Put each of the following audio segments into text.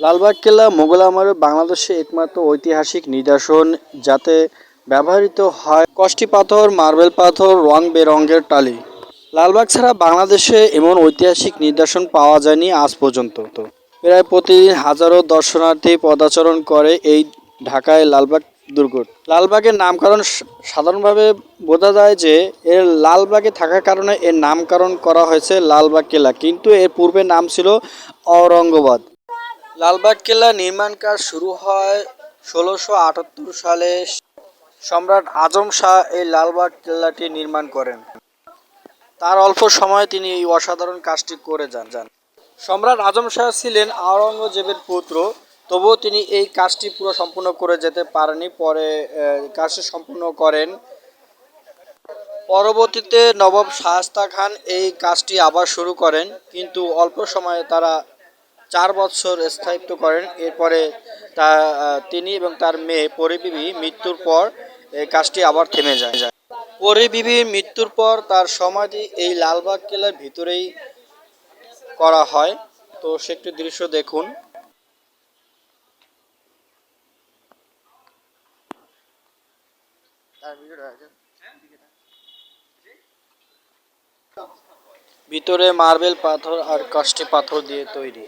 লালবাগ কেল্লা মোগল আমলের বাংলাদেশে একমাত্র ঐতিহাসিক নিদর্শন, যাতে ব্যবহৃত হয় কষ্টি পাথর, মার্বেল পাথর, রং বেরঙের টালি। লালবাগ ছাড়া বাংলাদেশে এমন ঐতিহাসিক নিদর্শন পাওয়া যায়নি আজ পর্যন্ত। প্রায় প্রতিদিন হাজারো দর্শনার্থী পদাচরণ করে এই ঢাকায় লালবাগ দুর্গ। লালবাগের নামকরণ সাধারণভাবে বোঝা যায় যে, এর লালবাগে থাকার কারণে এর নামকরণ করা হয়েছে লালবাগ কেলা কিন্তু এর পূর্বে নাম ছিল ঔরঙ্গাবাদ। লালবাগ কেল্লা নির্মাণ কাজ শুরু হয় ষোলোশো আটাত্তর সালে। সম্রাট আজম শাহ এই লালবাগ কেল্লাটি নির্মাণ করেন। তার অল্প সময়ে তিনি এই অসাধারণ কাজটি করে যান যান। সম্রাট আজম শাহ ছিলেন আওরঙ্গজেবের পুত্র, তবুও তিনি এই কাজটি পুরো সম্পূর্ণ করে যেতে পারেনি পরে কাজটি সম্পূর্ণ করেন। পরবর্তীতে নবাব শাহস্তা খান এই কাজটি আবার শুরু করেন, কিন্তু অল্প সময়ে তারা চার বছর স্থায়িত্ব করেন। এরপরে তা তিনি এবং তার মেয়ে পরিবিবি মৃত্যুর পর এই কাজটি আবার থেমে যায়। পরিবিবির মৃত্যুর পর তার সমাধি এই লালবাগ কেল্লার ভিতরেই করা হয়। তো সে একটি দৃশ্য দেখুন। ভিতরে মার্বেল পাথর আর কাষ্টি পাথর দিয়ে তৈরি।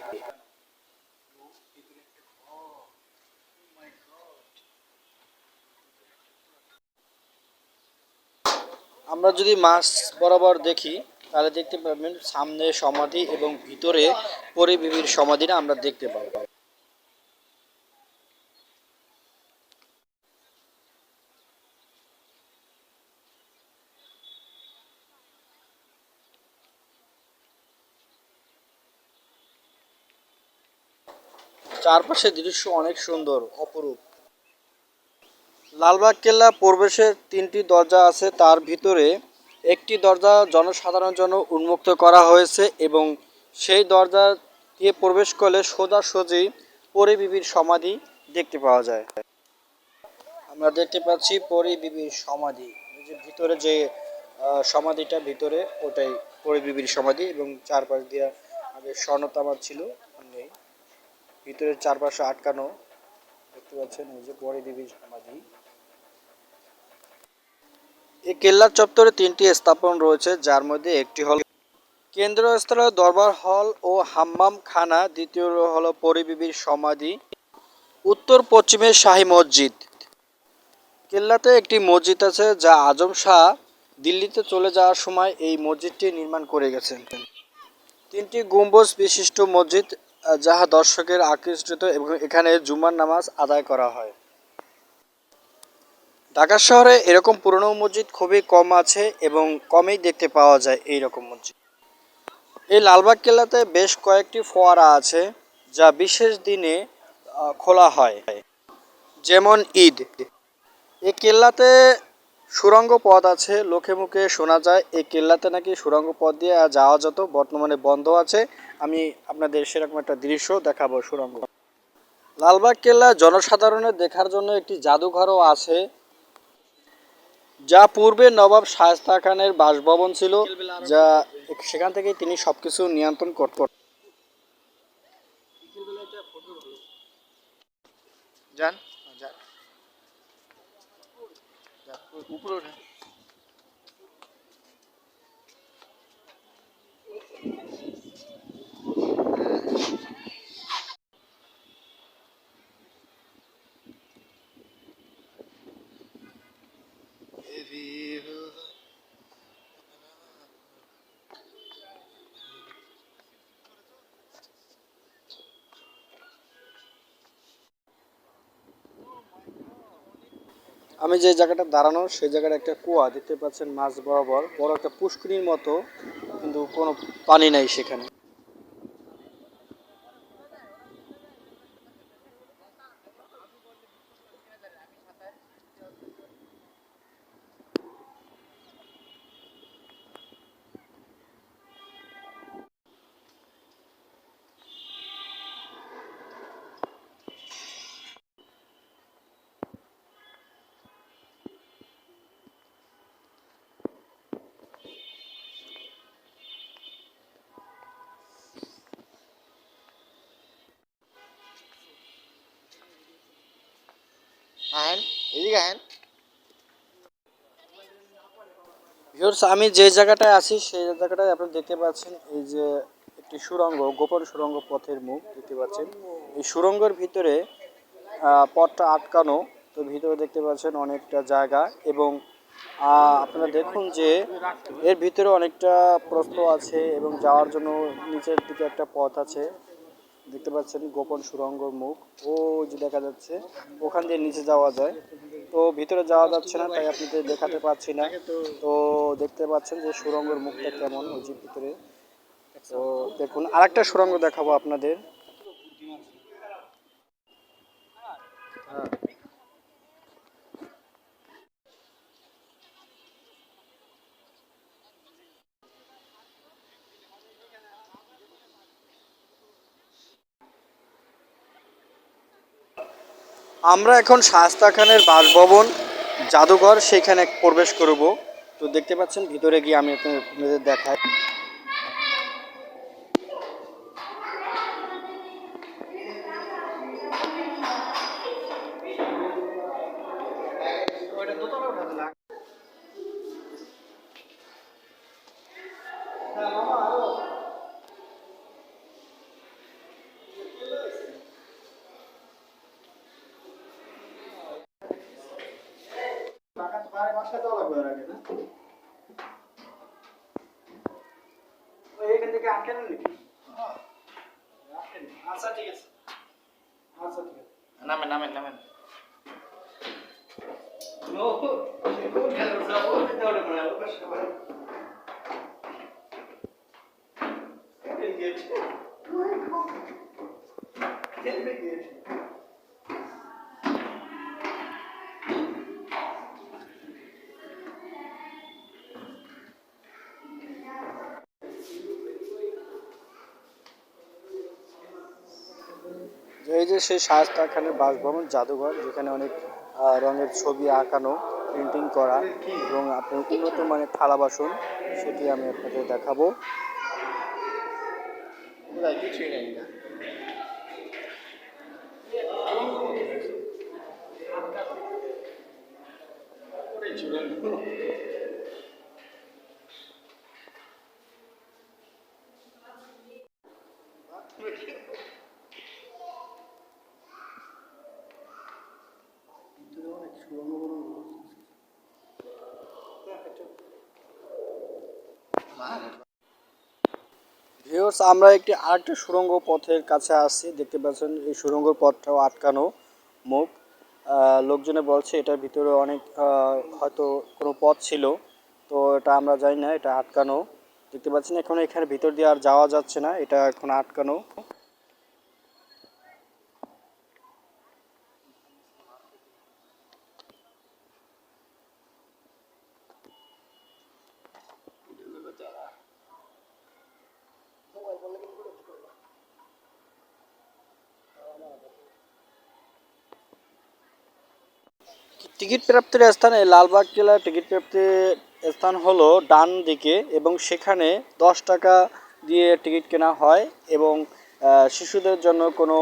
আমরা যদি মাছ বরাবর দেখি, তাহলে দেখতে পাবেন সামনে সমাধি এবং ভিতরে পরিবিবির সমাধিটা আমরা দেখতে পাবো। চারপাশের দৃশ্য অনেক সুন্দর, অপরূপ। লালবাগ কেল্লা প্রবেশের তিনটি দরজা আছে। তার ভিতরে একটি দরজা জনসাধারণের জন্য উন্মুক্ত করা হয়েছে এবং সেই দরজা দিয়ে প্রবেশ করলে সোজাসুজি পরিবিবির সমাধি দেখতে পাওয়া যায়। আমরা দেখতে পাচ্ছি পরিবিবির সমাধি। যে ভিতরে যে সমাধিটা ভিতরে, ওটাই পরিবিবির সমাধি এবং চারপাশ দিয়ে আগে স্বর্ণতামার ছিল নেই। ভিতরে চারপাশে আটকানো দেখতে পাচ্ছেন এই যে পরিবিবির সমাধি। এই কেল্লার চত্বরে তিনটি স্থাপন রয়েছে, যার মধ্যে একটি হল কেন্দ্রীয় স্থলে দরবার হল ও হাম্মাম খানা দ্বিতীয় হল পরিবিবির সমাধি, উত্তর পশ্চিমে শাহী মসজিদ। কেল্লাতে একটি মসজিদ আছে, যা আজম শাহ দিল্লিতে চলে যাওয়ার সময় এই মসজিদটি নির্মাণ করে গেছেন। তিনটি গম্বুজ বিশিষ্ট মসজিদ যাহা দর্শকের আকৃষ্ট এবং এখানে জুমার নামাজ আদায় করা হয়। ঢাকা শহরে এরকম পুরনো মসজিদ খুবই কম আছে এবং কমেই দেখতে পাওয়া যায় এই রকম মসজিদ। এই লালবাগ কেল্লাতে বেশ কয়েকটি ফোয়ারা আছে যা বিশেষ দিনে খোলা হয়। যেমন ঈদ। এই কেল্লাতে সুরঙ্গ পথ আছে, লোকে মুখে শোনা যায়। এই কেল্লাতে নাকি সুরঙ্গ পথ দিয়ে যাওয়া যেত বর্তমানে বন্ধ আছে, আমি আপনাদের সেরকম একটা দৃশ্য দেখাবো সুরঙ্গ। লালবাগ কেল্লা জনসাধারণের দেখার জন্য একটি জাদুঘরও আছে। যা পূর্বে নবাব শায়েস্তা খানের বাসভবন ছিল যা সেখান থেকে তিনি সবকিছু নিয়ন্ত্রণ করতেন যান যান উপরে ওঠেন আমি যে জায়গাটা দাঁড়ানো, সেই জায়গাটা একটা কুয়া, দেখতে পাচ্ছেন মাছ বরাবর। বড় একটা পুষ্করির মতো, কিন্তু কোনো পানি নাই সেখানে। আহেন আহেন ভিউয়ার্স আমি যে জায়গাটায় আছি, সেই জায়গাটায় আপনারা দেখতে পাচ্ছেন এই যে একটি সুড়ঙ্গ গোপন সুড়ঙ্গ পথের মুখ দেখতে পাচ্ছেন। এই সুড়ঙ্গের ভিতরে পথটা আটকানো, তো ভিতরে দেখতে পাচ্ছেন অনেকটা জায়গা এবং আপনারা দেখুন যে এর ভিতরে অনেকটা প্রস্ত আছে এবং যাওয়ার জন্য নিচের দিকে একটা পথ আছে। দেখতে পাচ্ছেন গোপন সুরঙ্গ মুখ। ও যে দেখা যাচ্ছে, ওখান দিয়ে নিচে যাওয়া যায়। তো ভিতরে যাওয়া যাচ্ছে না, তাই আপনি দেখাতে পারছি না। তো দেখতে পাচ্ছেন যে সুরঙ্গের মুখটা কেমন ওই যে ভিতরে। তো দেখুন, আরেকটা সুরঙ্গ দেখাবো আপনাদের। আমরা এখন শাস্তা খানের বাসভবন, জাদুঘর, সেখানে প্রবেশ করব। তো দেখতে পাচ্ছেন, ভিতরে গিয়ে আমি আপনাদের দেখাই। এখান থেকে আটকে নেন নাকি? আচ্ছা ঠিক আছে। আচ্ছা ঠিক আছে। নামেন নামেন নামেন। এই যে সেই শায়স্তা খানের বাসভবন, জাদুঘর, যেখানে অনেক রঙের ছবি আঁকানো প্রিন্টিং করা এবং আপনার উন্নত মানের থালা বাসন, সেটি আমি আপনাদের দেখাবো। ভিউয়ার্স আমরা একটি আরেকটা সুরঙ্গ পথের কাছে আসছি। দেখতে পাচ্ছেন, এই সুড়ঙ্গ পথটাও আটকানো মুখ। লোকজনে বলছে, এটার ভিতরে অনেক হয়তো কোনো পথ ছিল। তো এটা আমরা জানি না, এটা আটকানো। দেখতে পাচ্ছেন, এখন এখানে ভিতর দিয়ে আর যাওয়া যাচ্ছে না, এটা এখন আটকানো। টিকিট প্রাপ্তির স্থানে লালবাগ জেলার টিকিট প্রাপ্তির স্থান হলো ডান দিকে এবং সেখানে দশ টাকা দিয়ে টিকিট কেনা হয় এবং শিশুদের জন্য কোনো,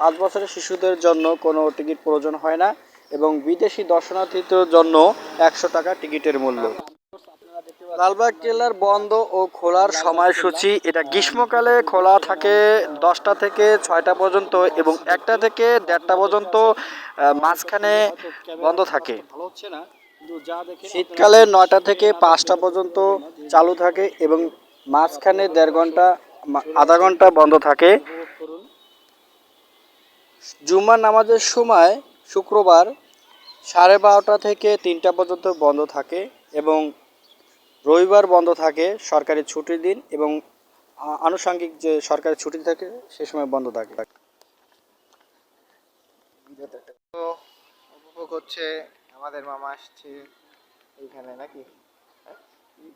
পাঁচ বছরের শিশুদের জন্য কোনো টিকিট প্রয়োজন হয় না এবং বিদেশি দর্শনার্থীদের জন্য একশো টাকা টিকিটের মূল্য। লালবাগ জেলার বন্ধ ও খোলার সময়সূচি, এটা গ্রীষ্মকালে খোলা থাকে দশটা থেকে ছয়টা পর্যন্ত এবং একটা থেকে দেড়টা পর্যন্ত মাঝখানে বন্ধ থাকে। শীতকালে নয়টা থেকে পাঁচটা পর্যন্ত চালু থাকে এবং মাঝখানে দেড় ঘণ্টা আধা ঘণ্টা বন্ধ থাকে। জুম্মার নামাজের সময় শুক্রবার সাড়ে বারোটা থেকে তিনটা পর্যন্ত বন্ধ থাকে এবং রবিবার বন্ধ থাকে সরকারি ছুটির দিন এবং আনুষঙ্গিক যে সরকারি ছুটি থাকে সে সময় বন্ধ থাকে। উপভোগ হচ্ছে আমাদের মামা আসছে এইখানে নাকি? হ্যাঁ? কি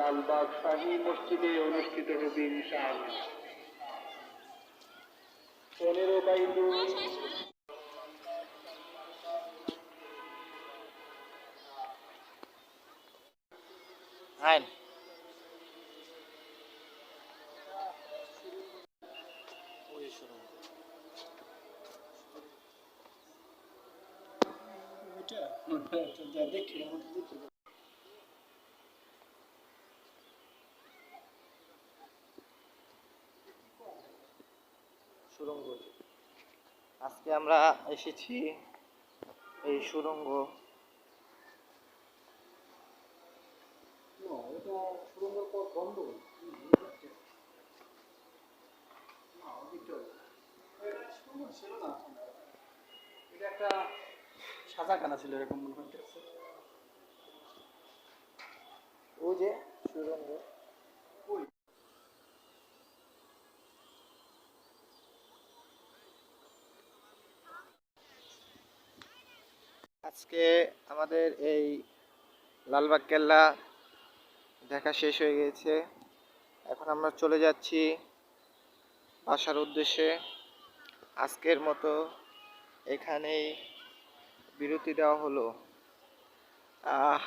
লালবাগ শাহী মসজিদে অনুষ্ঠিত হবে ইনশাআল্লাহ। পনেরো বাই দুই সুরঙ্গ। আজকে আমরা এসেছি এই সুরঙ্গ। এটা সাদা কানা ছিল এরকম মনে হচ্ছে ও যে সুরঙ্গ। আজকে আমাদের এই লালবাগ কেল্লা দেখা শেষ হয়ে গেছে। এখন আমরা চলে যাচ্ছি বাসার উদ্দেশ্যে। আজকের মতো এখানেই বিরতি দেওয়া হলো। আহ